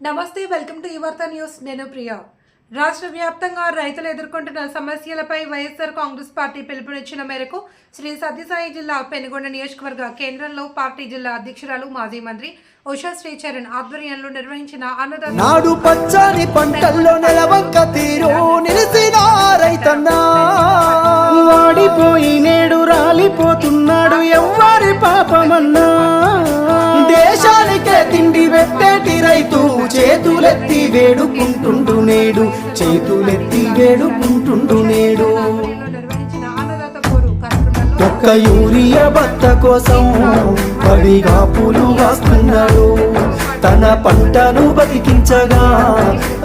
నమస్తే welcome to యువర్త news. నేను ప్రియా. రాష్ట్ర వ్యాప్తంగా రైతులు ఎదుర్కొంటున్న సమస్యలపై వైఎస్ఆర్ కాంగ్రెస్ పార్టీ పిలుపునిచ్చిన మేరకు శ్రీ సత్యసాయి జిల్లా పెనుగొండ నియోజకవర్గ కేంద్రంలో పార్టీ జిల్లా అధ్యక్షురాలు మాజీ మంత్రి ఉషా శ్రీచరణ్ ఆధ్వర్యంలో నిర్వహించిన అన్నదాన నాడు పచ్చని పంటల్లో నెలవంక తీరు నిలిసిన రైతన్నా. వాడిపోయి నేడు రాలిపోతున్నాడు ఎవ్వరి పాపమన్నా. తిండి పెట్టేటి రైతు చేతులెత్తి వేడుకుంటుండు నేడు చేతులెత్తి వేడుకుంటుండు నేడు. ఒక్క యూరియా భర్త కోసం పడిగా పూలు కాస్తున్నాడు తన పంటను బతికించగా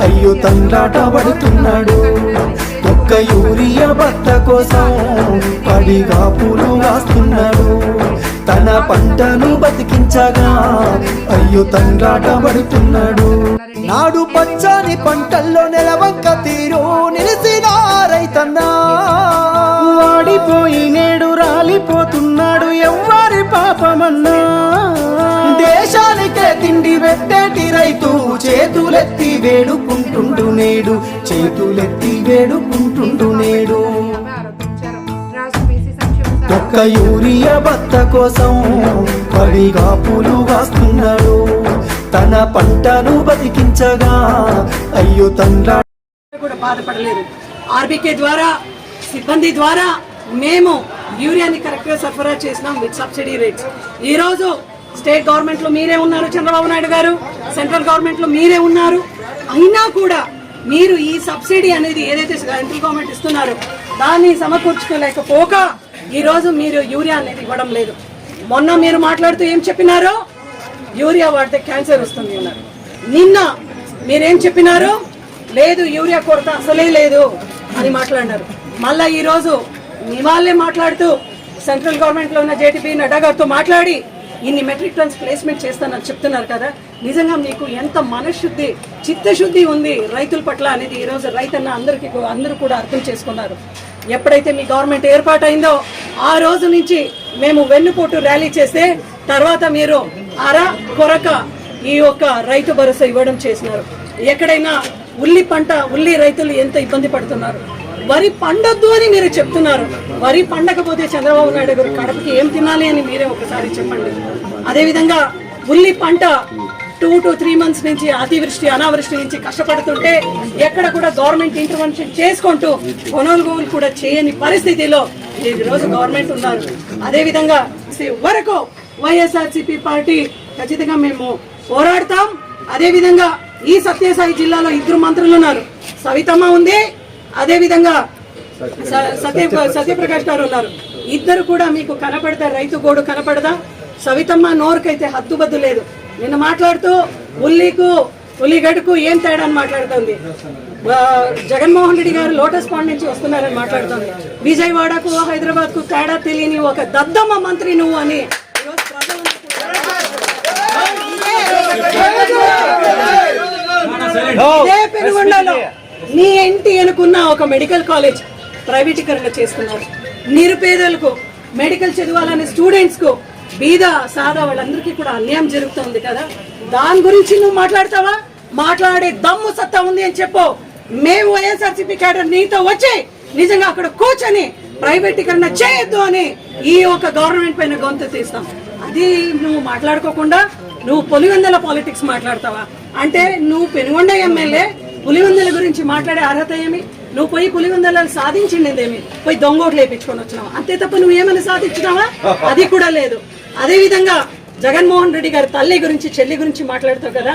అయ్యో తండ్రాట పడుతున్నాడు. ఒక్క యూరియా బత్త కోసం పడిగా పూలు కాస్తున్నాడు తన పంటను బతికించగా. అయ్యో తండ్రాట పడుతున్నాడు. నాడు పచ్చని పంటల్లో నెలవంక తీరు నిలిసిన రైతన్నా. వాడిపోయి నేడు రాలిపోతున్నాడు ఎవ్వరి పాపమన్నా. దేశానికే తిండి పెట్టేటి రైతు చేతులెత్తి వేడుకుంటుండు నేడు చేతులెత్తి వేడుకుంటుండు నేడు. ఒక్క యూరియా భర్త కోసం పడిగాపులు వాస్తున్నాడు. తన పంటను బతికించగా అయ్యో తండ్రా. కూడా బాధపడలేదు ఆర్బీకే ద్వారా సిబ్బంది ద్వారా మేము యూరియాని కరెక్ట్గా సరఫరా చేసినాం విత్ సబ్సిడీ రేట్స్. ఈరోజు స్టేట్ గవర్నమెంట్లో మీరే ఉన్నారు చంద్రబాబు నాయుడు గారు సెంట్రల్ గవర్నమెంట్లో మీరే ఉన్నారు. అయినా కూడా మీరు ఈ సబ్సిడీ అనేది ఏదైతే సెంట్రల్ గవర్నమెంట్ ఇస్తున్నారో దాన్ని సమకూర్చుకోలేకపోక ఈరోజు మీరు యూరియా అనేది ఇవ్వడం లేదు. మొన్న మీరు మాట్లాడుతూ ఏం చెప్పినారో? యూరియా వాడితే క్యాన్సర్ వస్తుంది అన్నారు. నిన్న మీరేం చెప్పినారు? లేదు యూరియా కొరత అసలే లేదు అని మాట్లాడినారు. మళ్ళా ఈరోజు మీ వాళ్ళే మాట్లాడుతూ సెంట్రల్ గవర్నమెంట్లో ఉన్న జేటీపీ నడ్డా గారితో మాట్లాడి ఇన్ని మెట్రిక్ టన్స్ ప్లేస్మెంట్ చేస్తానని చెప్తున్నారు కదా. నిజంగా మీకు ఎంత మనశుద్ధి చిత్తశుద్ధి ఉంది రైతుల పట్ల అనేది ఈరోజు రైతన్న అందరికీ అందరూ కూడా అర్థం చేసుకున్నారు. ఎప్పుడైతే మీ గవర్నమెంట్ ఏర్పాటైందో ఆ రోజు నుంచి మేము వెన్నుపోటు ర్యాలీ చేస్తే తర్వాత మీరు అర కొరక ఈ యొక్క రైతు భరోసా ఇవ్వడం చేసినారు. ఎక్కడైనా ఉల్లి పంట ఉల్లి రైతులు ఎంత ఇబ్బంది పడుతున్నారు? వరి పండొద్దు అని మీరు చెప్తున్నారు. వరి పండకపోతే చంద్రబాబు నాయుడు గారు కడపకి ఏం తినాలి అని మీరే ఒకసారి చెప్పండి. అదేవిధంగా ఉల్లి పంట టూ టు త్రీ మంత్స్ నుంచి అతివృష్టి అనావృష్టి నుంచి కష్టపడుతుంటే ఎక్కడ కూడా గవర్నమెంట్ ఇంటర్వెన్షన్ చేసుకుంటూ కొనుగోలు కూడా చేయని పరిస్థితిలో ఈ రోజు గవర్నమెంట్ ఉన్నారు. అదేవిధంగా వరకు వైఎస్ఆర్సీపీ పార్టీ ఖచ్చితంగా మేము పోరాడతాం. అదేవిధంగా ఈ సత్యసాయి జిల్లాలో ఇద్దరు మంత్రులు ఉన్నారు. సవితమ్మ ఉంది. అదేవిధంగా స- సత్య సత్యప్రకాష్ గారు ఉన్నారు. ఇద్దరు కూడా మీకు కనపడతా రైతు గోడు కనపడదా? సవితమ్మ నోరుకైతే హద్దుబద్దు లేదు. నిన్న మాట్లాడుతూ ఉల్లికు ఉల్లిగడ్డకు ఏం తేడా అని మాట్లాడుతుంది జగన్మోహన్ రెడ్డి గారు లోటస్ పాండ్ నుంచి వస్తున్నారని మాట్లాడుతుంది. విజయవాడకు హైదరాబాద్కు తేడా తెలియని ఒక దద్దమ్మ మంత్రి నువ్వు అని పెనుగొండలో నీ ఇంటి అనుకున్న ఒక మెడికల్ కాలేజ్ ప్రైవేటీకరణ చేస్తున్నారు. నిరుపేదలకు మెడికల్ చదవాలనే స్టూడెంట్స్కు బీద సాదా వాళ్ళందరికీ కూడా అన్యాయం జరుగుతుంది కదా. దాని గురించి నువ్వు మాట్లాడతావా? మాట్లాడే దమ్ము సత్తా ఉంది అని చెప్పు. మేము వైఎస్ఆర్సీపీ క్యాడర్ నీతో వచ్చి నిజంగా అక్కడ కూర్చొని ప్రైవేటీకరణ చేయొద్దు అని ఈ ఒక గవర్నమెంట్ పైన గొంతు తీస్తాం. అది నువ్వు మాట్లాడుకోకుండా నువ్వు పులివెందల పాలిటిక్స్ మాట్లాడతావా? అంటే నువ్వు పెనుగొండ ఎమ్మెల్యే పులివెందల గురించి మాట్లాడే అర్హత ఏమి? నువ్వు పోయి పులివెందల సాధించిండేదేమి పోయి దొంగోట్లు వేపించుకొని వచ్చినావా? అంతే తప్ప నువ్వు ఏమైనా సాధించినావా? అది కూడా లేదు. అదేవిధంగా జగన్మోహన్ రెడ్డి గారి తల్లి గురించి చెల్లి గురించి మాట్లాడతావు కదా?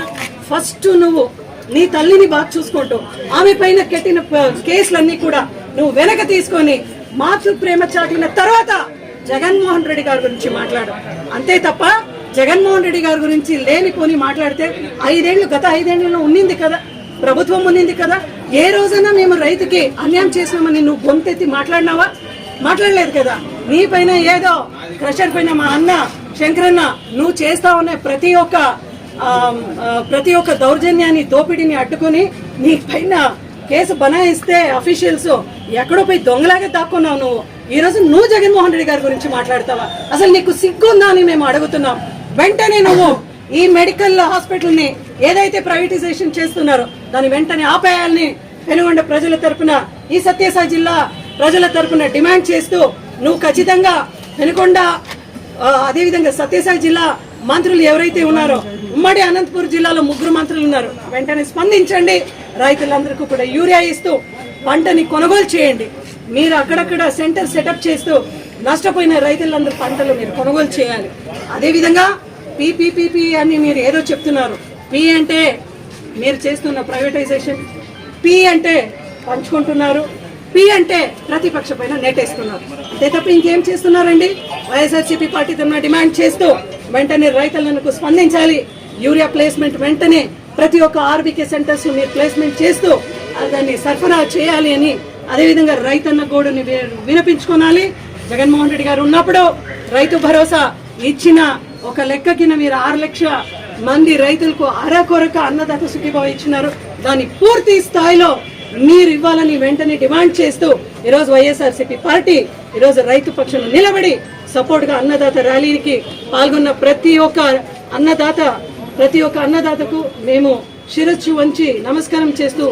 ఫస్ట్ నువ్వు నీ తల్లిని బాగా చూసుకుంటూ ఆమె పైన కెట్టిన కేసులన్నీ కూడా నువ్వు వెనక తీసుకొని మాతృ ప్రేమ చాటిన తర్వాత జగన్మోహన్ రెడ్డి గారి గురించి మాట్లాడు. అంతే తప్ప జగన్మోహన్ రెడ్డి గారి గురించి లేనిపోని మాట్లాడితే ఐదేళ్ళు గత ఐదేళ్ళలో ఉన్నింది కదా? ప్రభుత్వం ఉన్నింది కదా? ఏ రోజైనా మేము రైతుకి అన్యాయం చేసినామని నువ్వు గొంతెత్తి మాట్లాడినావా? మాట్లాడలేదు కదా? నీ పైన ఏదో క్రషర్ పైన మా అన్న శంకరన్న నువ్వు చేస్తా ఉన్న ప్రతి ఒక్క ప్రతి ఒక్క దౌర్జన్యాన్ని దోపిడీని అడ్డుకుని నీ పైన కేసు బనాయిస్తే అఫీషియల్స్ ఎక్కడో పోయి దొంగలాగా దాక్కున్నావు నువ్వు. ఈ రోజు నువ్వు జగన్మోహన్ రెడ్డి గారి గురించి మాట్లాడతావా? అసలు నీకు సిగ్గుందా అని మేము అడుగుతున్నాం. వెంటనే నువ్వు ఈ మెడికల్ హాస్పిటల్ని ఏదైతే ప్రైవేటైజేషన్ చేస్తున్నారో దాన్ని వెంటనే ఆపేయాలని పెనుగొండ ప్రజల తరపున ఈ సత్యసాయి జిల్లా ప్రజల తరపున డిమాండ్ చేస్తూ నువ్వు ఖచ్చితంగా వెనుకొండ అదేవిధంగా సత్యసాయి జిల్లా మంత్రులు ఎవరైతే ఉన్నారో ఉమ్మడి అనంతపురం జిల్లాలో ముగ్గురు మంత్రులు ఉన్నారు. వెంటనే స్పందించండి. రైతులందరికీ కూడా యూరియా ఇస్తూ పంటని కొనుగోలు చేయండి. మీరు అక్కడక్కడ సెంటర్ సెటప్ చేస్తూ నష్టపోయిన రైతులందరూ పంటలు మీరు కొనుగోలు చేయాలి. అదేవిధంగా పీపీపీపీ అని మీరు ఏదో చెప్తున్నారు. పి అంటే మీరు చేస్తున్న ప్రైవేటైజేషన్ పి అంటే పంచుకుంటున్నారు. పి అంటే ప్రతిపక్ష పైన నెట్టేస్తున్నారు అంతే తప్ప ఇంకేం చేస్తున్నారండి? వైఎస్ఆర్సీపీ పార్టీ తమ డిమాండ్ చేస్తూ వెంటనే రైతులకు స్పందించాలి. యూరియా ప్లేస్మెంట్ వెంటనే ప్రతి ఒక్క ఆర్బీకే సెంటర్స్ మీరు ప్లేస్మెంట్ చేస్తూ దాన్ని సరఫరా చేయాలి అని అదేవిధంగా రైతన్న గోడుని వినిపించుకోనాలి. జగన్మోహన్ రెడ్డి గారు ఉన్నప్పుడు రైతు భరోసా ఇచ్చిన ఒక లెక్క కింద మీరు ఆరు లక్షల మంది రైతులకు అరకొరక అన్నదాత సుఖీభావ ఇచ్చినారు. దాన్ని పూర్తి స్థాయిలో మీరు ఇవ్వాలని వెంటనే డిమాండ్ చేస్తూ ఈరోజు వైఎస్ఆర్సీపీ పార్టీ ఈరోజు రైతు పక్షం నిలబడి సపోర్ట్గా అన్నదాత ర్యాలీకి పాల్గొన్న ప్రతి ఒక్క అన్నదాత ప్రతి ఒక్క అన్నదాతకు మేము శిరస్సు వంచి నమస్కారం చేస్తూ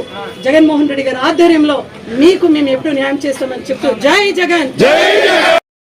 జగన్మోహన్ రెడ్డి గారి ఆధ్వర్యంలో మీకు మేము ఎప్పుడు న్యాయం చేస్తామని చెప్తూ జై జగన్!